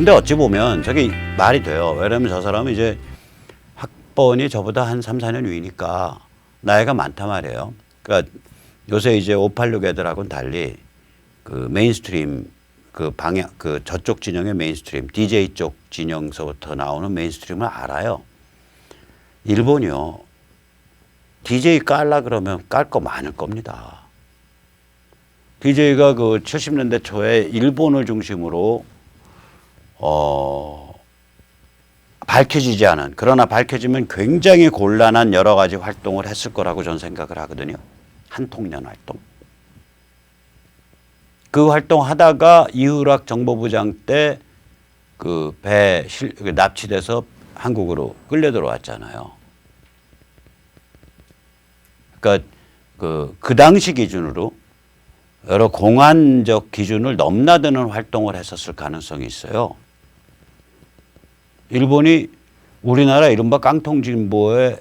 근데 어찌 보면 저게 말이 돼요. 왜냐면 저 사람은 이제 학번이 저보다 한 3, 4년 위니까 나이가 많단 말이에요. 그러니까 요새 이제 586 애들하고는 달리 그 메인스트림 그 방향 그 저쪽 진영의 메인스트림 DJ 쪽 진영서부터 나오는 메인스트림을 알아요. 일본이요. DJ 깔라 그러면 깔 거 많을 겁니다. DJ가 그 70년대 초에 일본을 중심으로 어 밝혀지지 않은 그러나 밝혀지면 굉장히 곤란한 여러 가지 활동을 했을 거라고 저는 생각을 하거든요. 한통년 활동. 그 활동 하다가 이후락 정보부장 때 그 배 납치돼서 한국으로 끌려 들어왔잖아요. 그러니까 그, 그 당시 기준으로 여러 공안적 기준을 넘나드는 활동을 했었을 가능성이 있어요. 일본이 우리나라 이른바 깡통진보의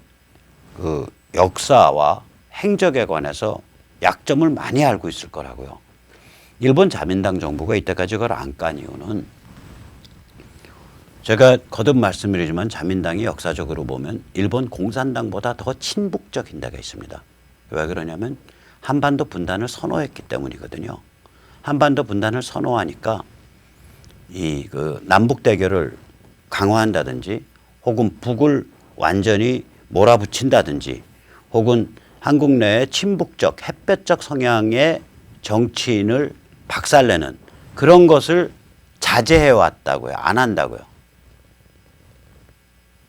그 역사와 행적에 관해서 약점을 많이 알고 있을 거라고요. 일본 자민당 정부가 이때까지 그걸 안 깐 이유는 제가 거듭 말씀드리지만 자민당이 역사적으로 보면 일본 공산당보다 더 친북적인 데가 있습니다. 왜 그러냐면 한반도 분단을 선호했기 때문이거든요. 한반도 분단을 선호하니까 이 그 남북 대결을 강화한다든지 혹은 북을 완전히 몰아붙인다든지 혹은 한국 내에 친북적 햇볕적 성향의 정치인을 박살내는 그런 것을 자제해 왔다고요. 안 한다고요.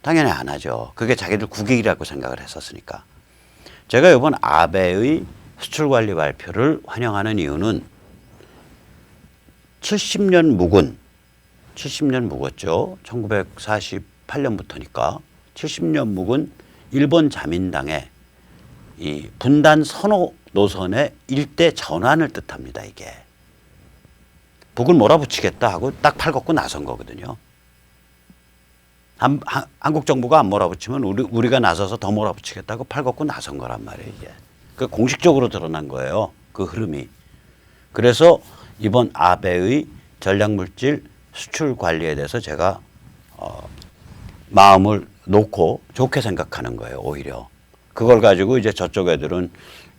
당연히 안 하죠. 그게 자기들 국익이라고 생각을 했었으니까. 제가 이번 아베의 수출 관리 발표를 환영하는 이유는 70년 묵은 70년 묵었죠. 1948년부터니까 70년 묵은 일본 자민당의 이 분단 선호 노선의 일대 전환을 뜻합니다. 이게 북을 몰아붙이겠다 하고 딱 팔 걷고 나선 거거든요. 한, 한, 한국 정부가 안 몰아붙이면 우리, 우리가 나서서 더 몰아붙이겠다고 팔 걷고 나선 거란 말이에요. 이게 그 공식적으로 드러난 거예요. 그 흐름이. 그래서 이번 아베의 전략물질 수출 관리에 대해서 제가 어, 마음을 놓고 좋게 생각하는 거예요. 오히려 그걸 가지고 이제 저쪽 애들은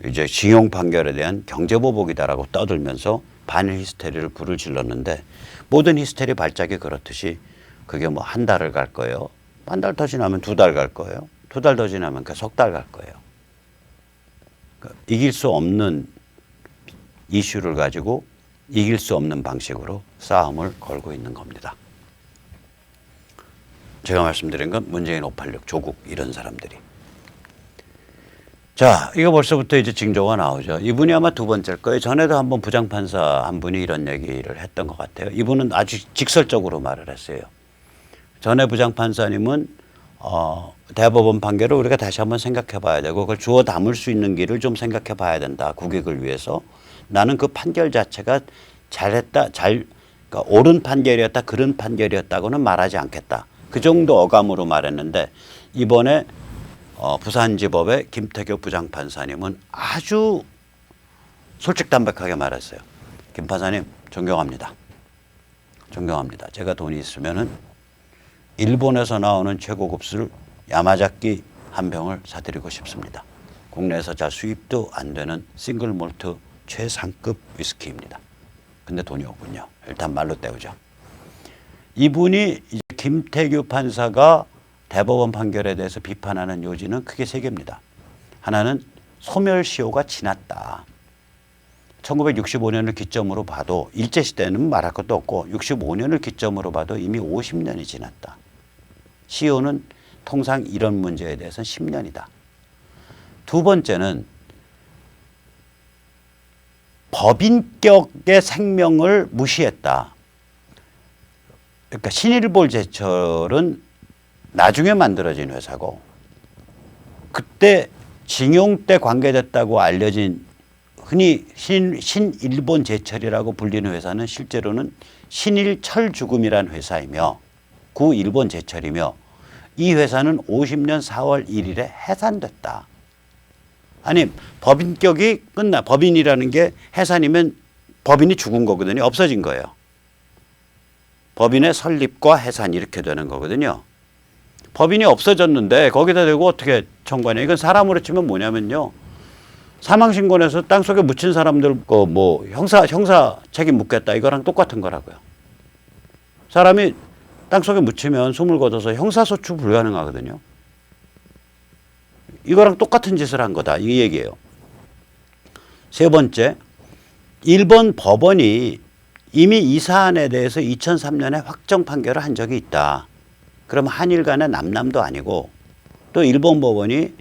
이제 징용 판결에 대한 경제 보복이다라고 떠들면서 반일 히스테리를 불을 질렀는데 모든 히스테리 발작이 그렇듯이 그게 뭐 한 달을 갈 거예요. 한 달 더 지나면 두 달 갈 거예요. 두 달 더 지나면 그 석 달 갈 거예요. 그러니까 이길 수 없는 이슈를 가지고 이길 수 없는 방식으로 싸움을 걸고 있는 겁니다. 제가 말씀드린 건 문재인 586 조국 이런 사람들이. 자, 이거 벌써부터 이제 징조가 나오죠. 이분이 아마 두 번째일 거예요. 전에도 한번 부장판사 한 분이 이런 얘기를 했던 것 같아요. 이분은 아주 직설적으로 말을 했어요. 전에 부장판사님은 어, 대법원 판결을 우리가 다시 한번 생각해 봐야 되고 그걸 주워 담을 수 있는 길을 좀 생각해 봐야 된다. 국익을 위해서. 나는 그 판결 자체가 잘했다, 잘, 그러니까 옳은 판결이었다, 그런 판결이었다고는 말하지 않겠다. 그 정도 어감으로 말했는데 이번에 어, 부산지법의 김태교 부장판사님은 아주 솔직담백하게 말했어요. 김 판사님 존경합니다. 존경합니다. 제가 돈이 있으면은 일본에서 나오는 최고급 술 야마자키 한 병을 사드리고 싶습니다. 국내에서 잘 수입도 안 되는 싱글 몰트 최상급 위스키입니다. 근데 돈이 없군요. 일단 말로 때우죠. 이분이 김태규 판사가 대법원 판결에 대해서 비판하는 요지는 크게 세 개입니다. 하나는 소멸시효가 지났다. 1965년을 기점으로 봐도 일제시대는 말할 것도 없고 65년을 기점으로 봐도 이미 50년이 지났다. 시효는 통상 이런 문제에 대해서는 10년이다. 두 번째는 법인격의 생명을 무시했다. 그러니까 신일볼 제철은 나중에 만들어진 회사고 그때 징용 때 관계됐다고 알려진 흔히 신, 신일본 제철이라고 불리는 회사는 실제로는 신일철 죽음이란 회사이며 구 일본 제철이며 이 회사는 50년 4월 1일에 해산됐다. 아니 법인격이 끝나 법인이라는 게 해산이면 법인이 죽은 거거든요. 없어진 거예요. 법인의 설립과 해산 이렇게 되는 거거든요. 법인이 없어졌는데 거기다 대고 어떻게 청구하냐. 이건 사람으로 치면 뭐냐면요. 사망신고에서 땅 속에 묻힌 사람들 그뭐 형사 형사 책임 묻겠다 이거랑 똑같은 거라고요. 사람이 땅 속에 묻히면 숨을 거둬서 형사소추 불가능하거든요. 이거랑 똑같은 짓을 한 거다 이 얘기예요. 세 번째, 일본 법원이 이미 이 사안에 대해서 2003년에 확정 판결을 한 적이 있다. 그럼 한일 간의 남남도 아니고 또 일본 법원이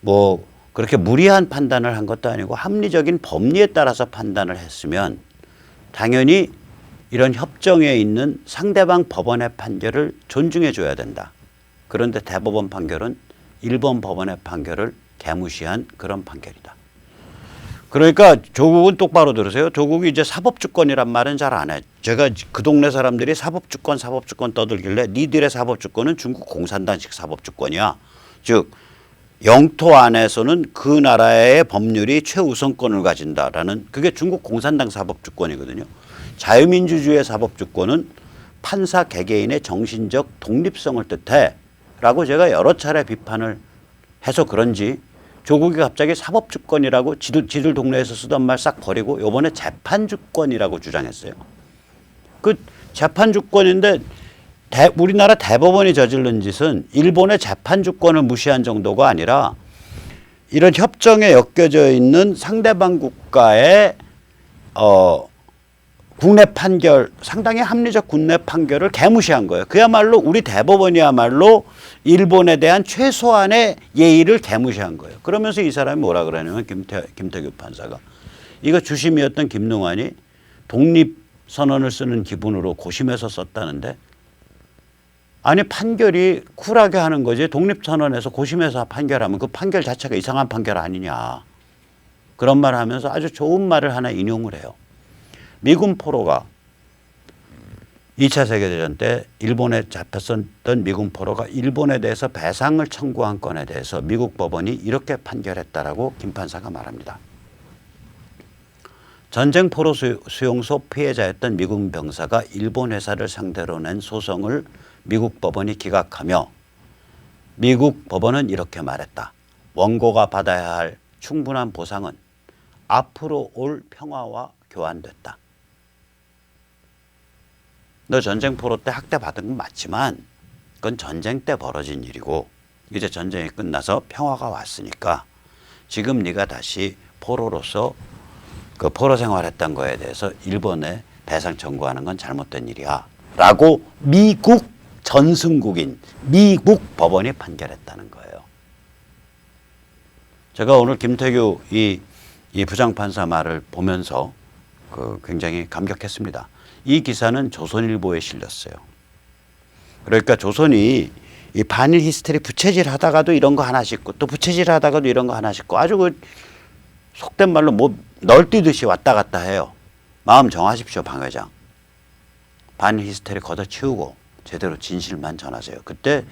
뭐 그렇게 무리한 판단을 한 것도 아니고 합리적인 법리에 따라서 판단을 했으면 당연히 이런 협정에 있는 상대방 법원의 판결을 존중해 줘야 된다. 그런데 대법원 판결은 일본 법원의 판결을 개무시한 그런 판결이다. 그러니까 조국은 똑바로 들으세요. 조국이 이제 사법주권이란 말은 잘 안 해. 제가 그 동네 사람들이 사법주권, 사법주권 떠들길래 니들의 사법주권은 중국 공산당식 사법주권이야. 즉 영토 안에서는 그 나라의 법률이 최우선권을 가진다라는 그게 중국 공산당 사법주권이거든요. 자유민주주의 사법주권은 판사 개개인의 정신적 독립성을 뜻해 라고 제가 여러 차례 비판을 해서 그런지 조국이 갑자기 사법주권이라고 지들, 지들 동네에서 쓰던 말 싹 버리고 요번에 재판주권이라고 주장했어요. 그 재판주권인데 대, 우리나라 대법원이 저지른 짓은 일본의 재판주권을 무시한 정도가 아니라 이런 협정에 엮여져 있는 상대방 국가의 어, 국내 판결 상당히 합리적 국내 판결을 개무시한 거예요. 그야말로 우리 대법원이야말로 일본에 대한 최소한의 예의를 개무시한 거예요. 그러면서 이 사람이 뭐라 그러냐면 김태, 김태규 판사가 이거 주심이었던 김능환이 독립 선언을 쓰는 기분으로 고심해서 썼다는데 아니 판결이 쿨하게 하는 거지 독립 선언에서 고심해서 판결하면 그 판결 자체가 이상한 판결 아니냐 그런 말 하면서 아주 좋은 말을 하나 인용을 해요. 미군 포로가 2차 세계대전 때 일본에 잡혔었던 미군 포로가 일본에 대해서 배상을 청구한 건에 대해서 미국 법원이 이렇게 판결했다라고 김 판사가 말합니다. 전쟁 포로 수- 수용소 피해자였던 미군 병사가 일본 회사를 상대로 낸 소송을 미국 법원이 기각하며 미국 법원은 이렇게 말했다. 원고가 받아야 할 충분한 보상은 앞으로 올 평화와 교환됐다. 너 전쟁 포로 때 학대 받은 건 맞지만 그건 전쟁 때 벌어진 일이고 이제 전쟁이 끝나서 평화가 왔으니까 지금 네가 다시 포로로서 그 포로 생활했던 거에 대해서 일본에 배상 청구하는 건 잘못된 일이야. 라고 미국 전승국인 미국 법원이 판결했다는 거예요. 제가 오늘 김태규 이, 이 부장판사 말을 보면서 그 굉장히 감격했습니다. 이 기사는 조선일보에 실렸어요. 그러니까 조선이 이 반일 히스테리 부채질 하다가도 이런 거 하나 싣고 또 부채질 하다가도 이런 거 하나 싣고 아주 그 속된 말로 뭐 널뛰듯이 왔다 갔다 해요. 마음 정하십시오, 방 회장. 반일 히스테리 걷어치우고 제대로 진실만 전하세요. 그때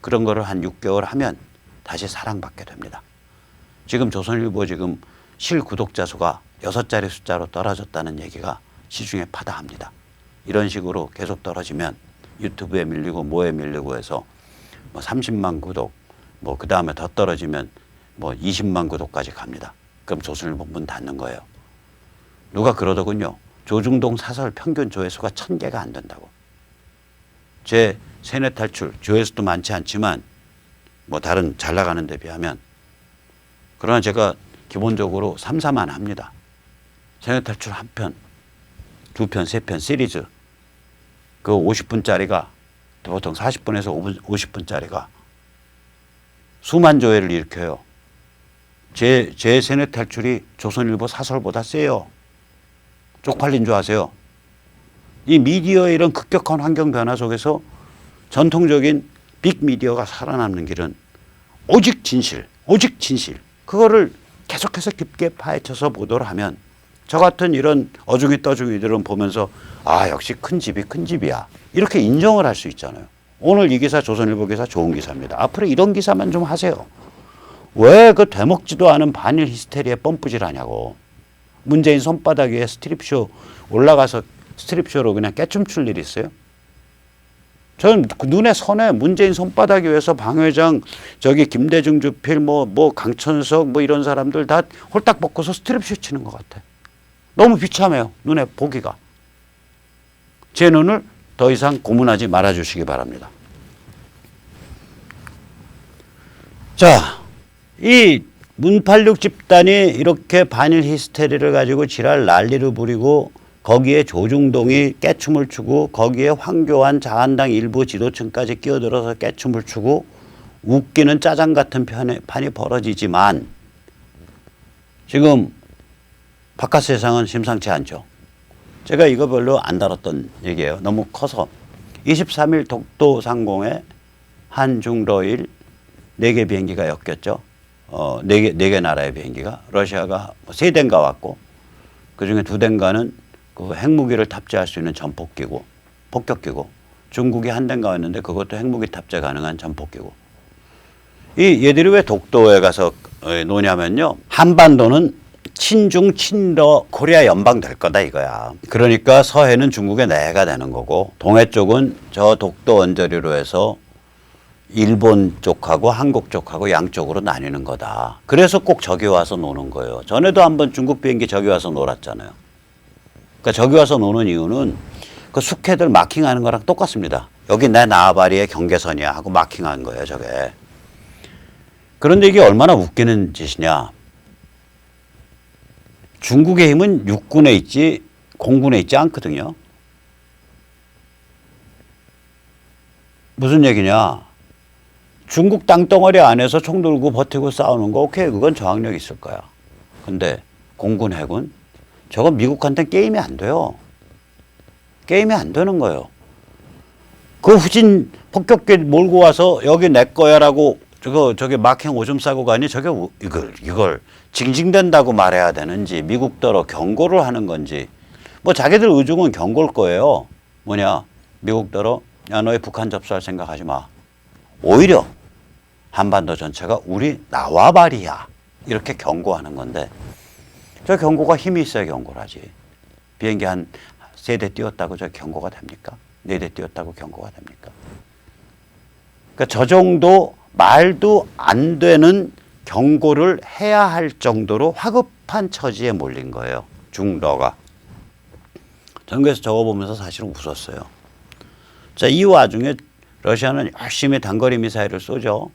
그런 거를 한 6개월 하면 다시 사랑받게 됩니다. 지금 조선일보 지금 실 구독자 수가 여섯 자리 숫자로 떨어졌다는 얘기가 시중에 파다합니다. 이런 식으로 계속 떨어지면 유튜브에 밀리고 뭐에 밀리고 해서 뭐 30만 구독, 뭐 그 다음에 더 떨어지면 뭐 20만 구독까지 갑니다. 그럼 조선일보 문 닫는 거예요. 누가 그러더군요. 조중동 사설 평균 조회수가 천 개가 안 된다고. 제 세뇌 탈출 조회수도 많지 않지만 뭐 다른 잘 나가는 데 비하면 그러나 제가 기본적으로 3, 4만 합니다. 세뇌 탈출 한 편, 두 편, 세 편 시리즈 그 50분짜리가 보통 40분에서 5분, 50분짜리가 수만 조회를 일으켜요. 제, 제 세뇌 탈출이 조선일보 사설보다 세요. 쪽팔린 줄 아세요? 이 미디어의 이런 급격한 환경 변화 속에서 전통적인 빅미디어가 살아남는 길은 오직 진실, 오직 진실. 그거를 계속해서 깊게 파헤쳐서 보도를 하면 저 같은 이런 어중이 떠중이들은 보면서 아, 역시 큰 집이 큰 집이야. 이렇게 인정을 할 수 있잖아요. 오늘 이 기사 조선일보 기사 좋은 기사입니다. 앞으로 이런 기사만 좀 하세요. 왜 그 되먹지도 않은 반일 히스테리에 펌프질 하냐고. 문재인 손바닥 위에 스트립쇼 올라가서 스트립쇼로 그냥 깨춤출 일이 있어요? 저는 그 눈에 선해 문재인 손바닥 위에서 방 회장 저기 김대중 주필 뭐뭐 강천석 뭐 이런 사람들 다 홀딱 벗고서 스트립쇼 치는 것 같아. 너무 비참해요. 눈에 보기가. 제 눈을 더 이상 고문하지 말아 주시기 바랍니다. 자, 이 문팔육 집단이 이렇게 반일 히스테리를 가지고 지랄 난리를 부리고 거기에 조중동이 깨춤을 추고 거기에 황교안 자한당 일부 지도층까지 끼어들어서 깨춤을 추고 웃기는 짜장 같은 편에, 판이 벌어지지만 지금 바깥 세상은 심상치 않죠. 제가 이거 별로 안 다뤘던 얘기예요. 너무 커서 23일 독도 상공에 한중러일 네개 비행기가 엮였죠. 어, 네 개, 네개 나라의 비행기가 러시아가 세 대인가 왔고 그 중에 두 대인가는 그 핵무기를 탑재할 수 있는 전폭기고 폭격기고 중국이 한 대인가 왔는데 그것도 핵무기 탑재 가능한 전폭기고 이 얘들이 왜 독도에 가서 어, 노냐면요 한반도는 친중 친러 코리아 연방 될 거다 이거야. 그러니까 서해는 중국의 내가 되는 거고 동해 쪽은 저 독도 언저리로 해서 일본 쪽하고 한국 쪽하고 양쪽으로 나뉘는 거다. 그래서 꼭 저기 와서 노는 거예요. 전에도 한번 중국 비행기 저기 와서 놀았잖아요. 그러니까 저기 와서 노는 이유는 그 숙해들 마킹하는 거랑 똑같습니다. 여기 내 나와바리의 경계선이야 하고 마킹한 거예요, 저게. 그런데 이게 얼마나 웃기는 짓이냐. 중국의 힘은 육군에 있지 공군에 있지 않거든요. 무슨 얘기냐? 중국 땅덩어리 안에서 총 들고 버티고 싸우는 거 오케이 그건 저항력 있을 거야. 근데 공군 해군 저건 미국한테 게임이 안 돼요. 게임이 안 되는 거예요. 그 후진 폭격기 몰고 와서 여기 내 거야라고 저거 저게 마킹 오줌 싸고 가니 저게 우- 이걸 이걸 징징댄다고 말해야 되는지 미국더러 경고를 하는 건지 뭐 자기들 의중은 경고일 거예요. 뭐냐 미국더러 야 너희 북한 접수할 생각하지 마. 오히려 한반도 전체가 우리 나와바리야 이렇게 경고하는 건데 저 경고가 힘이 있어야 경고를 하지. 비행기 한 세대 띄웠다고 저 경고가 됩니까? 네대 띄웠다고 경고가 됩니까? 그러니까 저 정도 말도 안 되는 경고를 해야 할 정도로 화급한 처지에 몰린 거예요. 중러가. 그래서 저거 보면서 사실은 웃었어요. 자, 이 와중에 러시아는 열심히 단거리 미사일을 쏘죠.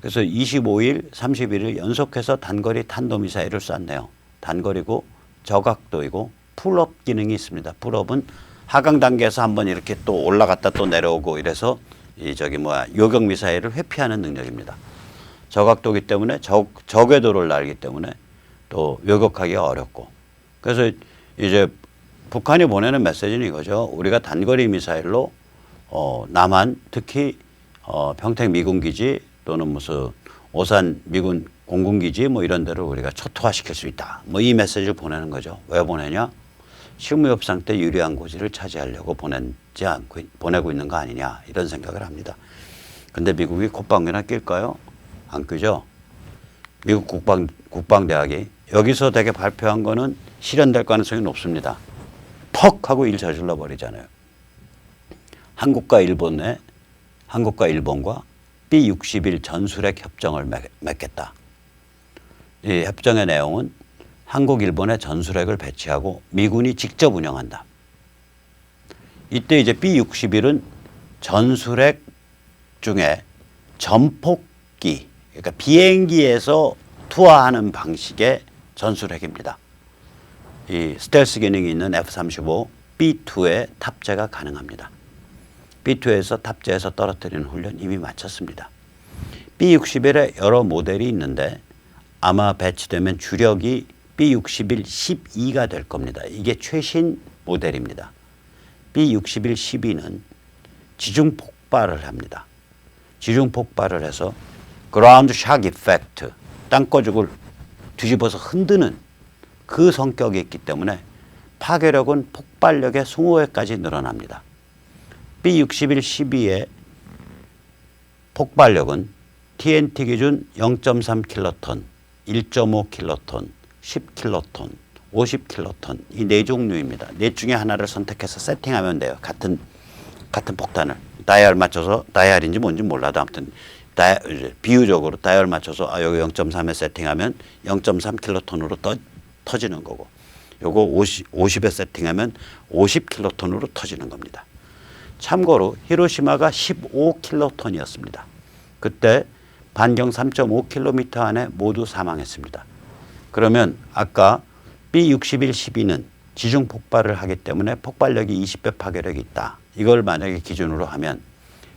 그래서 25일, 31일 연속해서 단거리 탄도미사일을 쐈네요. 단거리고 저각도이고 풀업 기능이 있습니다. 풀업은 하강 단계에서 한번 이렇게 또 올라갔다 또 내려오고 이래서 이 저기 뭐야 요격 미사일을 회피하는 능력입니다. 저각도기 때문에 적 적외도를 날기 때문에 또 요격하기가 어렵고 그래서 이제 북한이 보내는 메시지는 이거죠. 우리가 단거리 미사일로 어 남한 특히 어 평택 미군 기지 또는 무슨 오산 미군 공군 기지 뭐 이런 데를 우리가 초토화시킬 수 있다. 뭐 이 메시지를 보내는 거죠. 왜 보내냐? 실무 협상 때 유리한 고지를 차지하려고 보내지 않고 보내고 있는 거 아니냐 이런 생각을 합니다. 근데 미국이 콧방귀나 낄까요? 안 뀌죠. 미국 국방 국방대학이 여기서 되게 발표한 거는 실현될 가능성이 높습니다. 퍽 하고 일 저질러 버리잖아요. 한국과 일본의 한국과 일본과 B61 전술핵 협정을 맺- 맺겠다. 이 협정의 내용은 한국, 일본의 전술핵을 배치하고 미군이 직접 운영한다. 이때 이제 B61은 전술핵 중에 전폭기, 그러니까 비행기에서 투하하는 방식의 전술핵입니다. 이 스텔스 기능이 있는 F-35 B2에 탑재가 가능합니다. B2에서 탑재해서 떨어뜨리는 훈련 이미 마쳤습니다. B61의 여러 모델이 있는데 아마 배치되면 주력이 B61 12가 될 겁니다. 이게 최신 모델입니다. B61 12는 지중 폭발을 합니다. 지중 폭발을 해서 그라운드 샥 이펙트 땅거죽을 뒤집어서 흔드는 그 성격이 있기 때문에 파괴력은 폭발력의 20배까지 늘어납니다. B61 12의 폭발력은 TNT 기준 0.3 킬로톤, 1.5 킬로톤, 10 킬로톤, 50킬로톤 이 네 종류입니다. 넷 중에 하나를 선택해서 세팅하면 돼요. 같은 같은 폭탄을 다이얼 맞춰서 다이얼인지 뭔지 몰라도 아무튼 다이, 비유적으로 다이얼 맞춰서 아 여기 0.3에 세팅하면 0.3킬로톤으로 떠, 터지는 거고 요거 50, 50에 세팅하면 50킬로톤으로 터지는 겁니다. 참고로 히로시마가 15킬로톤이었습니다. 그때 반경 3.5km 안에 모두 사망했습니다. 그러면 아까 B61 12는 지중 폭발을 하기 때문에 폭발력이 20배 파괴력이 있다. 이걸 만약에 기준으로 하면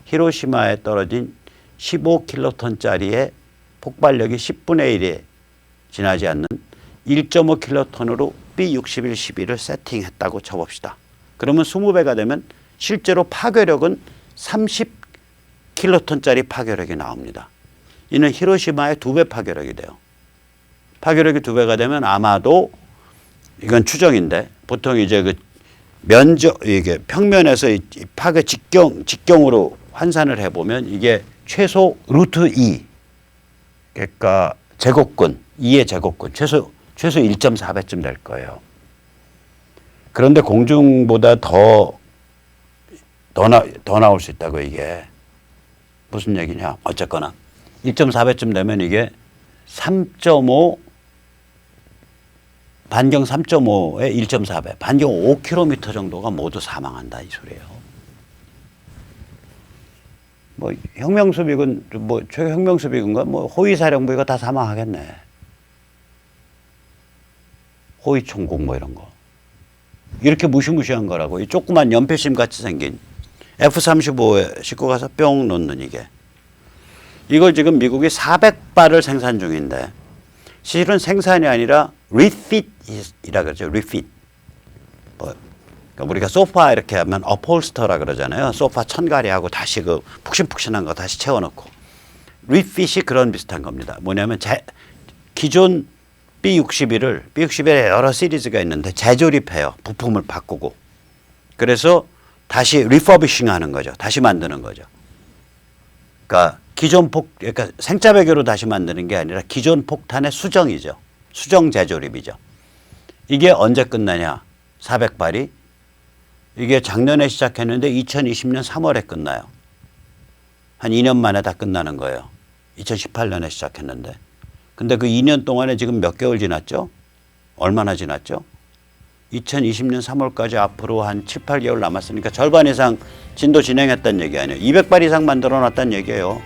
히로시마에 떨어진 15킬로톤짜리의 폭발력이 10분의 1에 지나지 않는 1.5킬로톤으로 B61 12를 세팅했다고 쳐봅시다. 그러면 20배가 되면 실제로 파괴력은 30킬로톤짜리 파괴력이 나옵니다. 이는 히로시마의 두 배 파괴력이 돼요. 파괴력이 두 배가 되면 아마도 이건 추정인데 보통 이제 그 면적 이게 평면에서 이 파괴 직경 직경으로 환산을 해 보면 이게 최소 루트 2 그러니까 제곱근 2의 제곱근 최소 최소 1.4배쯤 될 거예요. 그런데 공중보다 더 더, 나, 더 나올 수 있다고 이게 무슨 얘기냐? 어쨌거나 1.4배쯤 되면 이게 3.5 반경 3.5에 1.4배, 반경 5km 정도가 모두 사망한다 이 소리예요. 뭐 혁명수비군 뭐 최혁명수비군가 뭐 호위사령부 이거 다 사망하겠네. 호위총국 뭐 이런 거. 이렇게 무시무시한 거라고 이 조그만 연필심 같이 생긴 F-35에 싣고 가서 뿅 놓는 이게. 이걸 지금 미국이 400발을 생산 중인데 실은 생산이 아니라 refit이라 그러죠. refit. 뭐 그러니까 우리가 소파 이렇게 하면 upholster라 그러잖아요. 소파 천가리하고 다시 그 푹신푹신한 거 다시 채워넣고 refit이 그런 비슷한 겁니다. 뭐냐면 재, 기존 B61을 B61에 여러 시리즈가 있는데 재조립해요. 부품을 바꾸고 그래서 다시 리퍼비싱 하는 거죠. 다시 만드는 거죠. 그러니까 기존 폭 그러니까 생자 배교로 다시 만드는 게 아니라 기존 폭탄의 수정이죠. 수정 재조립이죠. 이게 언제 끝나냐? 400발이 이게 작년에 시작했는데 2020년 3월에 끝나요. 한 2년 만에 다 끝나는 거예요. 2018년에 시작했는데. 근데 그 2년 동안에 지금 몇 개월 지났죠? 얼마나 지났죠? 2020년 3월까지 앞으로 한 7, 8개월 남았으니까 절반 이상 진도 진행했다는 얘기 아니에요. 200발 이상 만들어 놨다는 얘기예요.